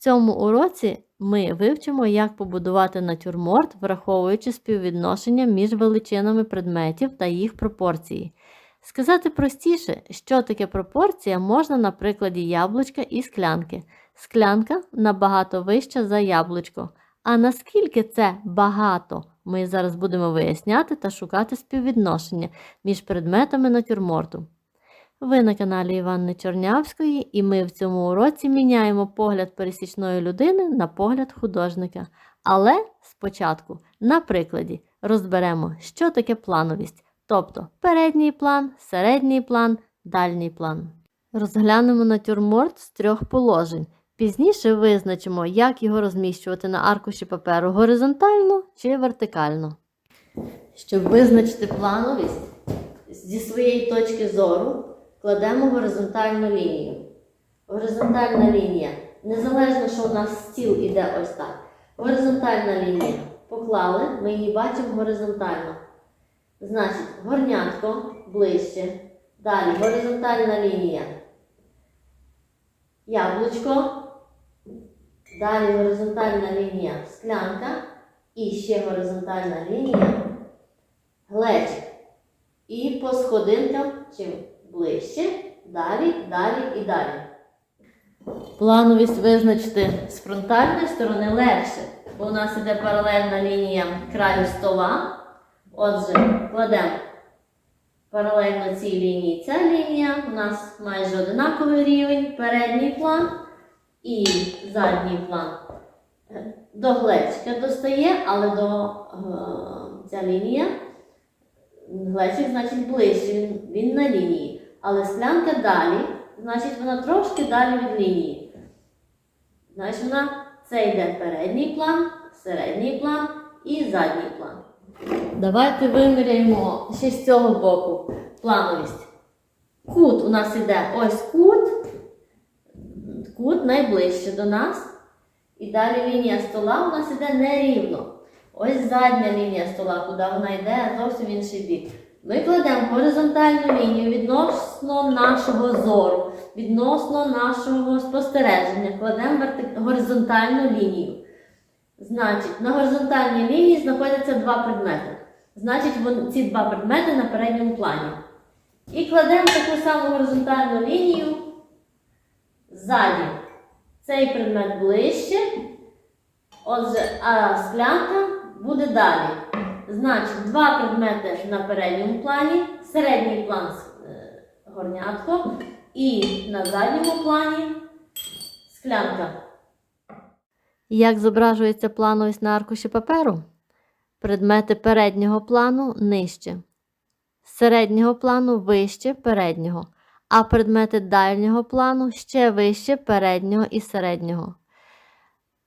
цьому уроці ми вивчимо, як побудувати натюрморт, враховуючи співвідношення між величинами предметів та їх пропорції. Сказати простіше, що таке пропорція, можна на прикладі яблучка і склянки. Склянка набагато вища за яблучко. А наскільки це багато, ми зараз будемо виясняти та шукати співвідношення між предметами натюрморту. Ви на каналі Іванни Чорнявської, і ми в цьому уроці міняємо погляд пересічної людини на погляд художника. Але спочатку, на прикладі, розберемо, що таке плановість, тобто передній план, середній план, дальній план. Розглянемо натюрморт з трьох положень. Пізніше визначимо, як його розміщувати на аркуші паперу горизонтально чи вертикально. Щоб визначити плановість, зі своєї точки зору кладемо горизонтальну лінію. Горизонтальна лінія. Незалежно, що у нас стіл іде ось так. Горизонтальна лінія. Поклали, ми її бачимо горизонтально. Значить, горнятко ближче. Далі горизонтальна лінія. Яблучко. Далі горизонтальна лінія склянка. І ще горизонтальна лінія глечик. І по сходинкам чим ближче, далі, далі і далі. Плановість визначити з фронтальної сторони легше, бо у нас іде паралельна лінія краю стола. Отже, кладемо паралельно цій лінії ця лінія. У нас майже одинаковий рівень, передній план і задній план. До глечика достає, але до е, ця лінія Глечик, значить, ближче, він на лінії. Але склянка далі, значить, вона трошки далі від лінії. Значить, вона це йде передній план, середній план і задній план. Давайте виміряємо ще з цього боку плановість. Кут у нас іде ось кут, кут найближче до нас. І далі лінія стола у нас іде нерівно. Ось задня лінія стола, куди вона йде, зовсім інший бік. Ми кладемо горизонтальну лінію відносно нашого зору, відносно нашого спостереження. Кладемо горизонтальну лінію. Значить, на горизонтальній лінії знаходяться два предмети. Значить, ці два предмети на передньому плані. І кладемо таку саму горизонтальну лінію ззаді. Цей предмет ближче. Отже, а склянка буде далі. Значить, два предмети на передньому плані, середній план е, горнятко і на задньому плані склянка. Як зображується плановість на аркуші паперу? Предмети переднього плану нижче, середнього плану вище переднього, а предмети дальнього плану ще вище переднього і середнього.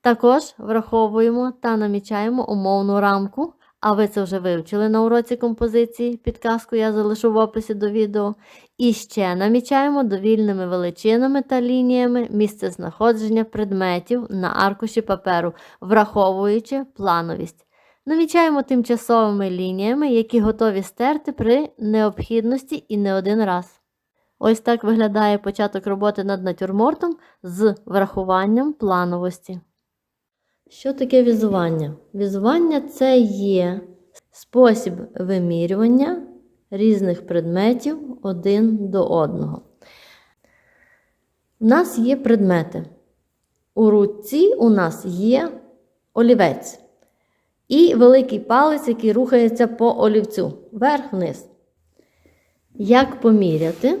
Також враховуємо та намічаємо умовну рамку, а ви це вже вивчили на уроці композиції. Підказку я залишу в описі до відео. І ще намічаємо довільними величинами та лініями місце знаходження предметів на аркуші паперу, враховуючи плановість. Намічаємо тимчасовими лініями, які готові стерти при необхідності і не один раз. Ось так виглядає початок роботи над натюрмортом з врахуванням плановості. Що таке візування? Візування це є спосіб вимірювання різних предметів один до одного. У нас є предмети. У руці у нас є олівець і великий палець, який рухається по олівцю вверх-вниз. Як поміряти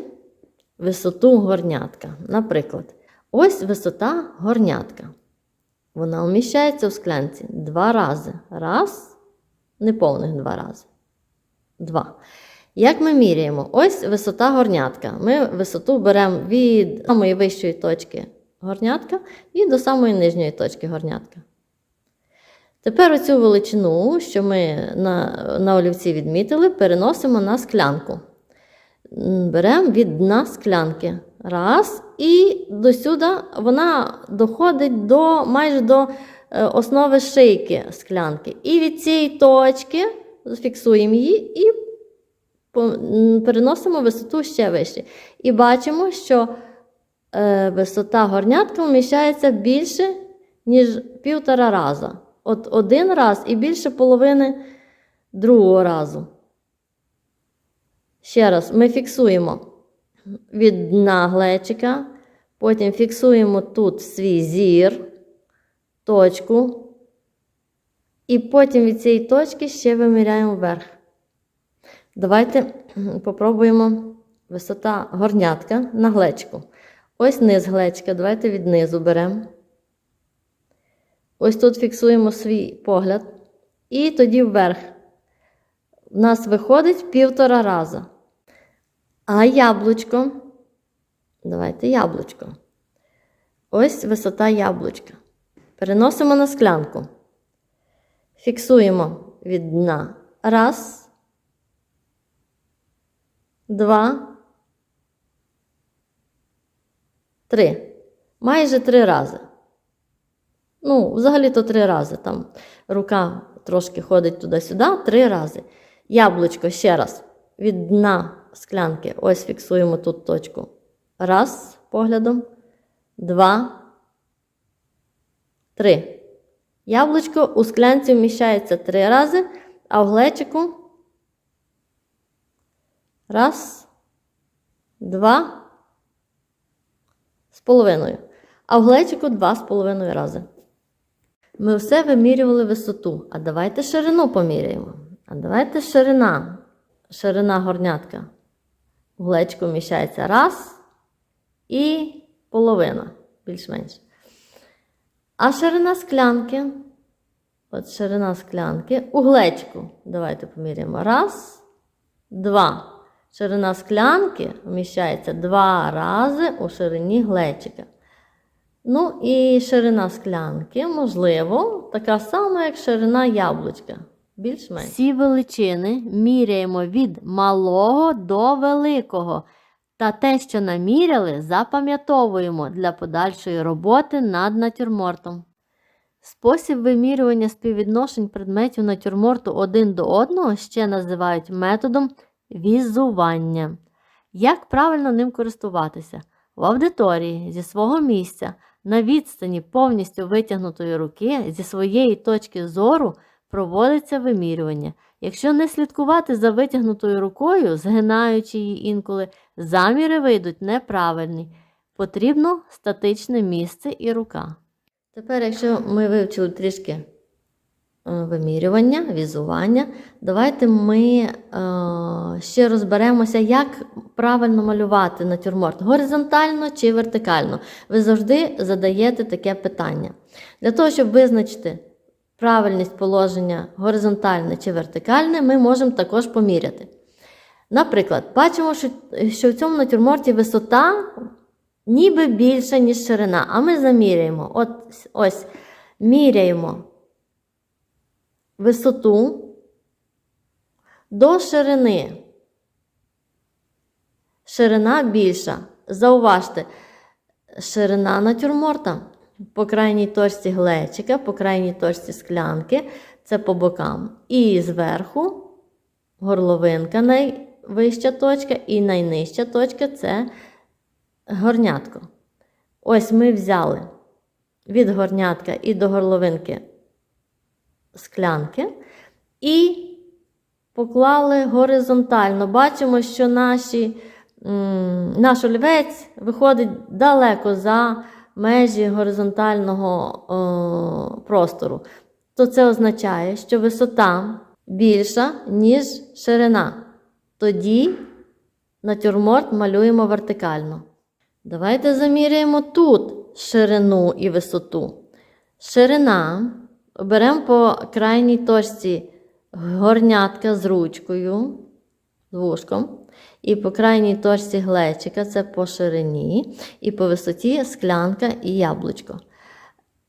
висоту горнятка? Наприклад, ось висота горнятка. Вона вміщається в склянці два рази. Раз, неповних два рази. Два. Як ми міряємо? Ось висота горнятка. Ми висоту беремо від самої вищої точки горнятка і до самої нижньої точки горнятка. Тепер оцю величину, що ми на, на олівці відмітили, переносимо на склянку. Беремо від дна склянки. Раз. І до сюди вона доходить до, майже до е, основи шийки склянки. І від цієї точки зафіксуємо її і переносимо висоту ще вище. І бачимо, що е, висота горнятка вміщається більше, ніж півтора раза. От один раз і більше половини другого разу. Ще раз, ми фіксуємо від дна глечика, потім фіксуємо тут свій зір, точку, і потім від цієї точки ще виміряємо вверх. Давайте попробуємо висота горнятка на глечку. Ось низ глечка, давайте від низу беремо. Ось тут фіксуємо свій погляд. І тоді вверх. У нас виходить півтора раза. А яблучко. Давайте яблучко. Ось висота яблучка. Переносимо на склянку. Фіксуємо від дна. Раз. Два. Три. Майже три рази. Ну, взагалі-то три рази. Там рука трошки ходить туди-сюди, три рази. Яблучко ще раз. Від дна склянки. Ось фіксуємо тут точку. Раз поглядом. Два. Три. Яблучко у склянці вміщається три рази, а в глечику. Раз. Два. З половиною. А в глечику два з половиною рази. Ми все вимірювали висоту. А давайте ширину поміряємо. А давайте ширина. Ширина горнятка. В глечку вміщається раз і половина, більш-менш. А ширина склянки. От ширина склянки. У глечку. Давайте поміряємо. Раз, два. Ширина склянки вміщається два рази у ширині глечика. Ну і ширина склянки, можливо, така сама, як ширина яблучка. Більш-менш. Всі величини міряємо від малого до великого. Та те, що наміряли, запам'ятовуємо для подальшої роботи над натюрмортом. Спосіб вимірювання співвідношень предметів натюрморту один до одного ще називають методом візування. Як правильно ним користуватися? В аудиторії зі свого місця на відстані повністю витягнутої руки зі своєї точки зору проводиться вимірювання. Якщо не слідкувати за витягнутою рукою, згинаючи її інколи, заміри вийдуть неправильні. Потрібно статичне місце і рука. Тепер, якщо ми вивчили трішки е, вимірювання, візування, давайте ми е, ще розберемося, як правильно малювати натюрморт горизонтально чи вертикально. Ви завжди задаєте таке питання. Для того, щоб визначити правильність положення горизонтальне чи вертикальне, ми можемо також поміряти. Наприклад, бачимо, що, в цьому натюрморті висота ніби більша, ніж ширина. А ми заміряємо. От, ось, міряємо висоту до ширини. Ширина більша. Зауважте, ширина натюрморта по крайній точці глечика, по крайній точці склянки, це по бокам. І зверху горловинка найвища точка, і найнижча точка це горнятко. Ось ми взяли від горнятка і до горловинки склянки і поклали горизонтально. Бачимо, що наші, наш олівець виходить далеко за межі горизонтального о, простору. То це означає, що висота більша, ніж ширина. Тоді натюрморт малюємо вертикально. Давайте заміряємо тут ширину і висоту. Ширина беремо по крайній точці горнятка з ручкою, з вушком. І по крайній точці глечика це по ширині, і по висоті склянка і яблучко.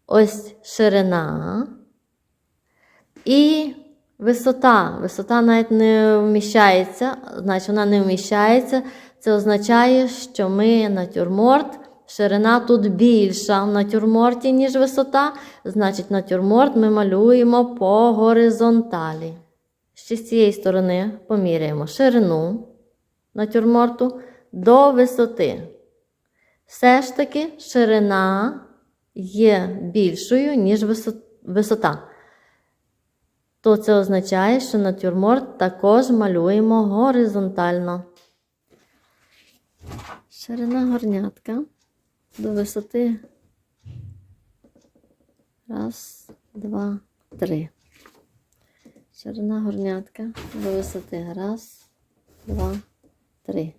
Ось ширина. І висота. Висота навіть не вміщається, значить вона не вміщається. Це означає, що ми натюрморт, ширина тут більша в натюрморті, ніж висота. Значить, натюрморт ми малюємо по горизонталі. Ще з цієї сторони поміряємо ширину натюрморту до висоти. Все ж таки ширина є більшою, ніж висота. То це означає, що натюрморт також малюємо горизонтально. Ширина горнятка до висоти. Раз, два, три. Ширина горнятка до висоти. Раз, два, три.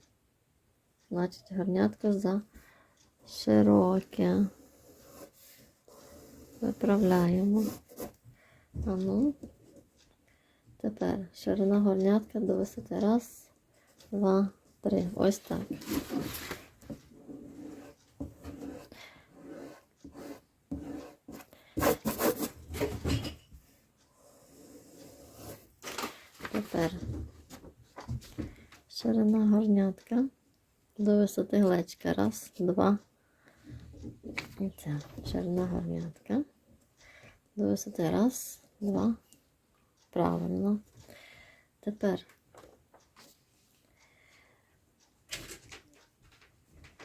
Значить, горнятко за широке. Виправляємо. А ну. Тепер ширина горнятка до висоти. Раз, два, три. Ось так. Тепер ширина горнятка до висоти глечка. Раз, два. І це ширина горнятка. До висоти. Раз, два. Правильно. Тепер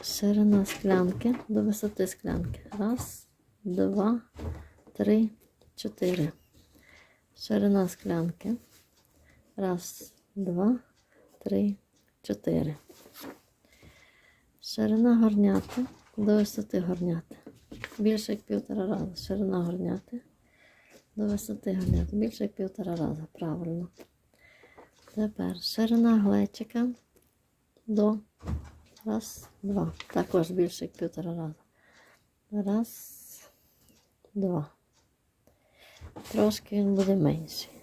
ширина склянки до висоти склянки. Раз, два, три, чотири. Ширина склянки. Раз, два, три, чотири. Ширина горняти до висоти горняти. Більше як півтора рази. Ширина горняти до висоти горняти. Більше як півтора рази. Правильно. Тепер ширина глечика до раз, два. Також більше як півтора рази. Раз, два. Трошки він буде менший.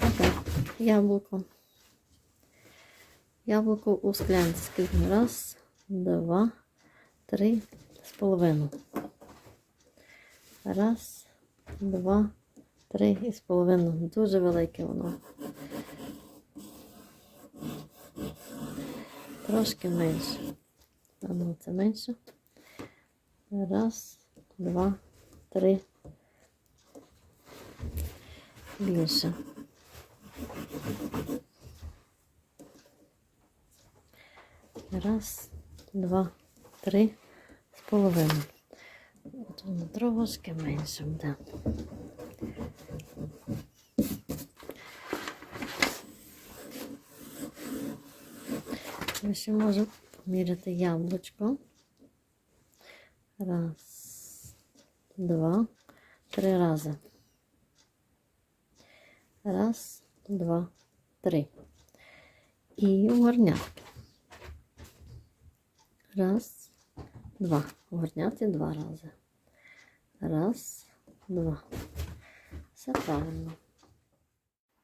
Тепер яблуко. Яблуко у склянці. Скільки? Раз, два, три з половиною. Раз, два, три і з половиною. Дуже велике воно. Трошки менше. А ну, це менше. Раз, два, три. Більше. Раз, два, три з половиною. Воно трошки менше буде. Ми ще можемо поміряти яблучко. Раз, два, три рази. Раз, два, три. І горнятки. Раз, два. Горняти два рази. Раз, два. Все правильно.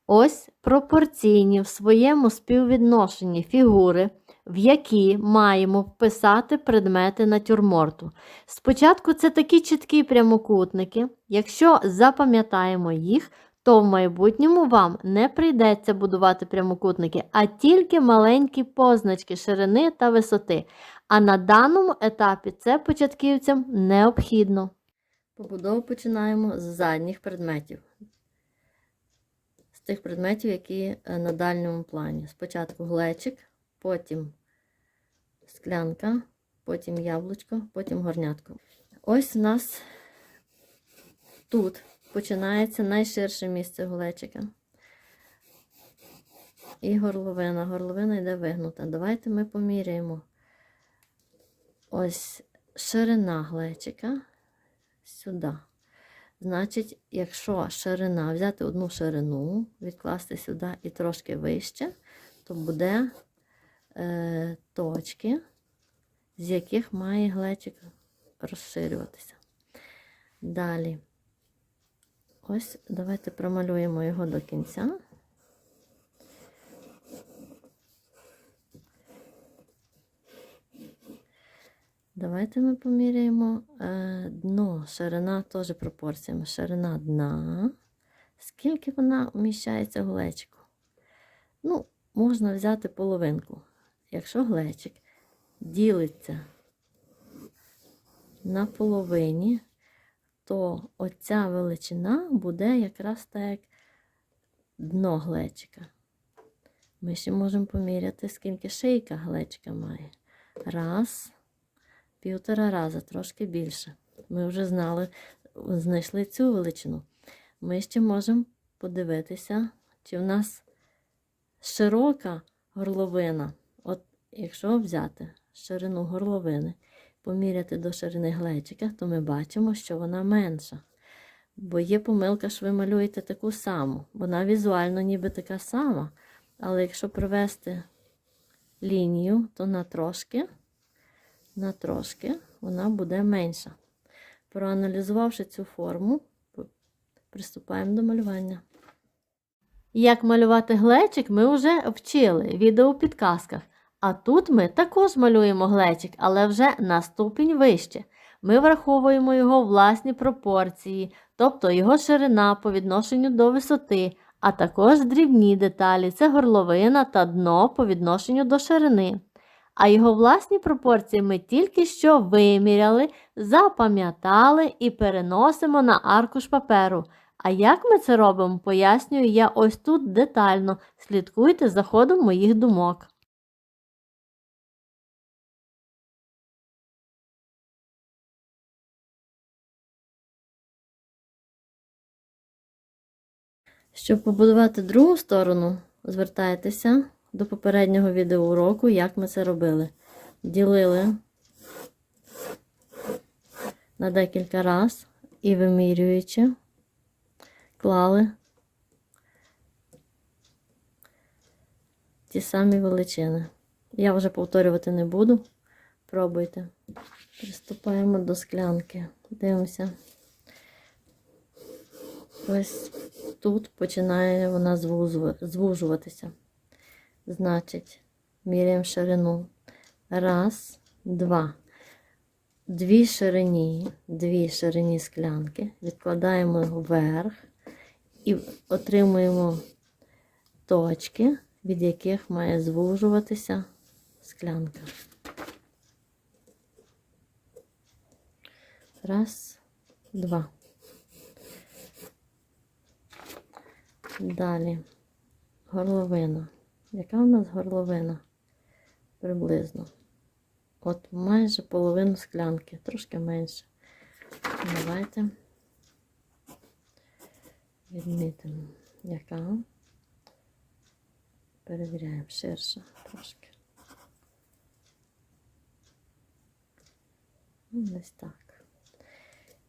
Ось пропорційні в своєму співвідношенні фігури, в які маємо вписати предмети натюрморту. Спочатку це такі чіткі прямокутники. Якщо запам'ятаємо їх, то в майбутньому вам не прийдеться будувати прямокутники, а тільки маленькі позначки ширини та висоти. А на даному етапі це початківцям необхідно. Побудову починаємо з задніх предметів. З тих предметів, які е, на дальньому плані. Спочатку глечик, потім склянка, потім яблучко, потім горнятко. Ось у нас тут починається найширше місце глечика. І горловина. Горловина йде вигнута. Давайте ми поміряємо. Ось ширина глечика сюди. Значить, якщо ширина, взяти одну ширину, відкласти сюди і трошки вище, то буде е, точки, з яких має глечик розширюватися. Далі. Ось давайте промалюємо його до кінця. Давайте ми поміряємо е, дно, ширина теж пропорціями. Ширина дна. Скільки вона вміщається в глечику? Ну, можна взяти половинку. Якщо глечик ділиться на половині, то оця величина буде якраз так як дно глечика. Ми ще можемо поміряти, скільки шийка глечика має. Раз, півтора раза, трошки більше. Ми вже знали, знайшли цю величину. Ми ще можемо подивитися, чи в нас широка горловина. От якщо взяти ширину горловини, поміряти до ширини глечика, то ми бачимо, що вона менша. Бо є помилка, що ви малюєте таку саму. Вона візуально ніби така сама. Але якщо провести лінію, то на трошки, на трошки вона буде менша. Проаналізувавши цю форму, приступаємо до малювання. Як малювати глечик, ми вже вчили відео підказках. А тут ми також малюємо глечик, але вже на ступінь вище. Ми враховуємо його власні пропорції, тобто його ширина по відношенню до висоти, а також дрібні деталі це горловина та дно по відношенню до ширини. А його власні пропорції ми тільки що виміряли, запам'ятали і переносимо на аркуш паперу. А як ми це робимо, пояснюю я ось тут детально. Слідкуйте за ходом моїх думок. Щоб побудувати другу сторону, звертайтеся до попереднього відеоуроку, як ми це робили. Ділили на декілька разів і вимірюючи, клали ті самі величини. Я вже повторювати не буду. Пробуйте. Приступаємо до склянки. Дивимося. Ось тут починає вона звужуватися. Значить, міряємо ширину. Раз, два. Дві ширині, дві ширині склянки. Відкладаємо вверх і отримуємо точки, від яких має звужуватися склянка. Раз, два. Далі горловина. Яка у нас горловина? Приблизно. От майже половину склянки, трошки менше. Давайте відмітимо, яка. Перевіряємо ширше трошки. Ось так.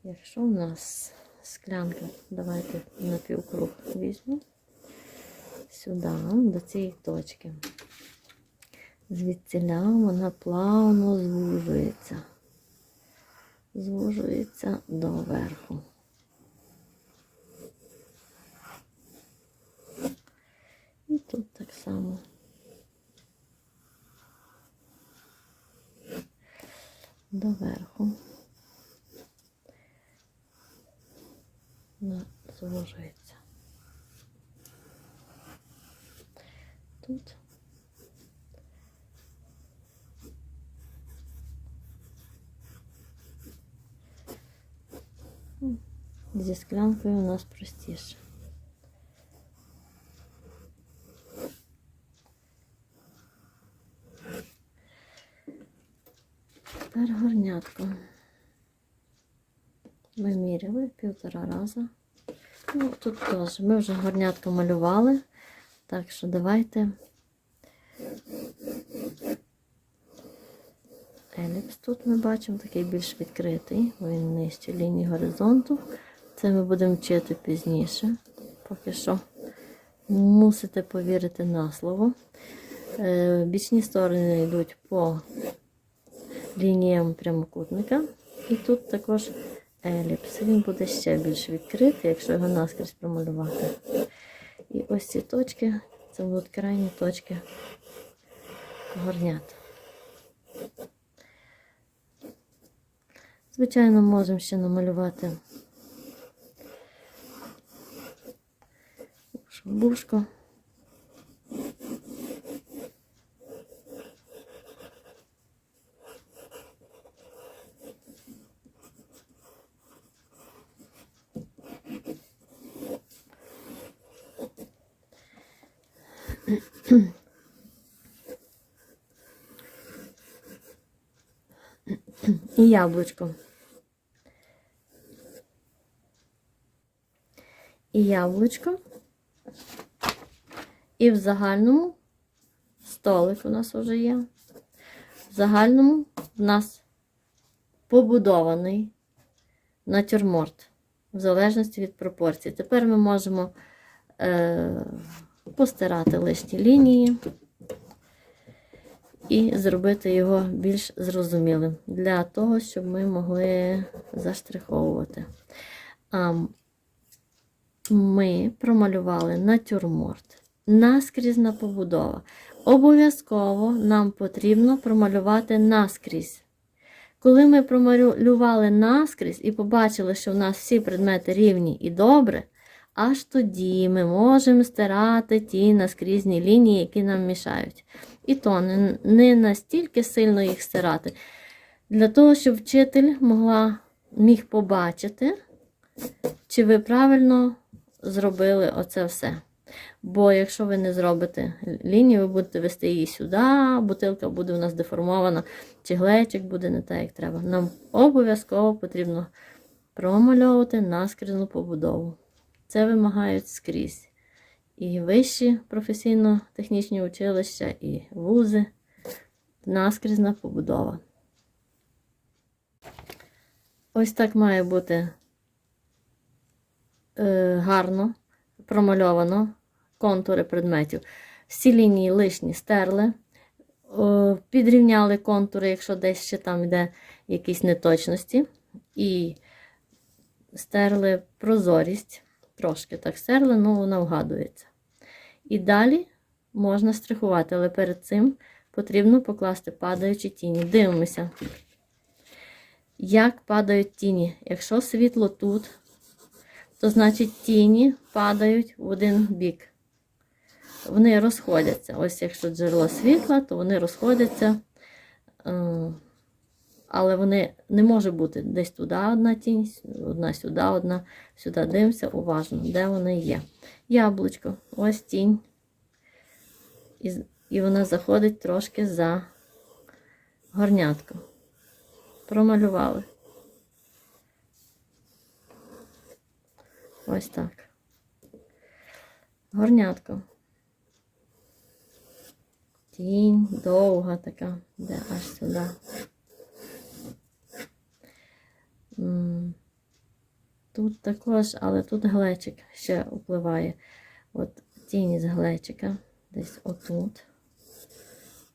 Якщо у нас склянка, давайте на півкруг візьму сюди, до цієї точки. Звідціля вона плавно звужується, звужується до верху. І тут так само. До верху. звужується. Тут зі склянкою у нас простіше. Тепер горнятко. Ми міряли півтора раза. Ну, тут теж ми вже горнятко малювали, так що давайте еліпс тут ми бачимо, такий більш відкритий, він нижче лінії горизонту. Це ми будемо вчити пізніше. Поки що мусите повірити на слово. Е, бічні сторони йдуть по лініям прямокутника. І тут також еліпс. Він буде ще більш відкритий, якщо його наскрізь промалювати. І ось ці точки, це будуть крайні точки горнят. Звичайно, можемо ще намалювати шубушку. І яблучко. І яблучко. І в загальному столик у нас вже є. В загальному в нас побудований натюрморт, в залежності від пропорцій. Тепер ми можемо е, постирати лишні лінії і зробити його більш зрозумілим для того, щоб ми могли заштриховувати. Ми промалювали натюрморт, наскрізна побудова. Обов'язково нам потрібно промалювати наскрізь. Коли ми промалювали наскрізь і побачили, що в нас всі предмети рівні і добре, аж тоді ми можемо стирати ті наскрізні лінії, які нам мішають. І то не, настільки сильно їх стирати. Для того, щоб вчитель могла, міг побачити, чи ви правильно зробили оце все. Бо якщо ви не зробите лінію, ви будете вести її сюди, бутилка буде у нас деформована, чи глечик буде не так, як треба. Нам обов'язково потрібно промальовувати наскрізну побудову. Це вимагають скрізь. І вищі професійно-технічні училища, і вузи. Наскрізна побудова. Ось так має бути е, гарно промальовано контури предметів. Всі лінії лишні стерли, о, підрівняли контури, якщо десь ще там йде якісь неточності. І стерли прозорість. Трошки так стерли, але вона вгадується. І далі можна стрихувати, але перед цим потрібно покласти падаючі тіні. Дивимося, як падають тіні. Якщо світло тут, то значить тіні падають в один бік. Вони розходяться. Ось якщо джерело світла, то вони розходяться. Але вони не може бути десь туди одна тінь, одна сюди, одна сюди. Дивимося уважно, де вони є. Яблучко, ось тінь. І, вона заходить трошки за горнятко. Промалювали. Ось так. Горнятко. Тінь довга така, де аж сюди. Тут також, але тут глечик ще впливає. От тінь з глечика, десь отут.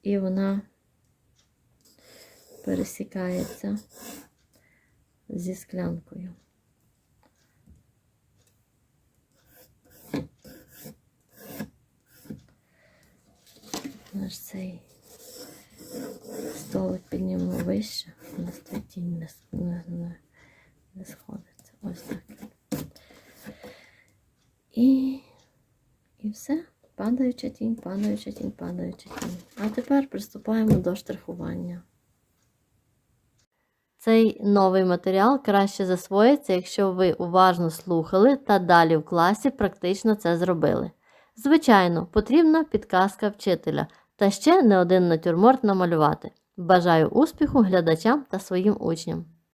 І вона пересікається зі склянкою. Наш цей столик піднімемо вище, у нас той тінь не, не сходиться. Ось так. І, і все. Падаюча тінь, падаюча тінь, падаюча тінь. А тепер приступаємо до штрихування. Цей новий матеріал краще засвоїться, якщо ви уважно слухали та далі в класі практично це зробили. Звичайно, потрібна підказка вчителя та ще не один натюрморт намалювати. Бажаю успіху глядачам та своїм учням!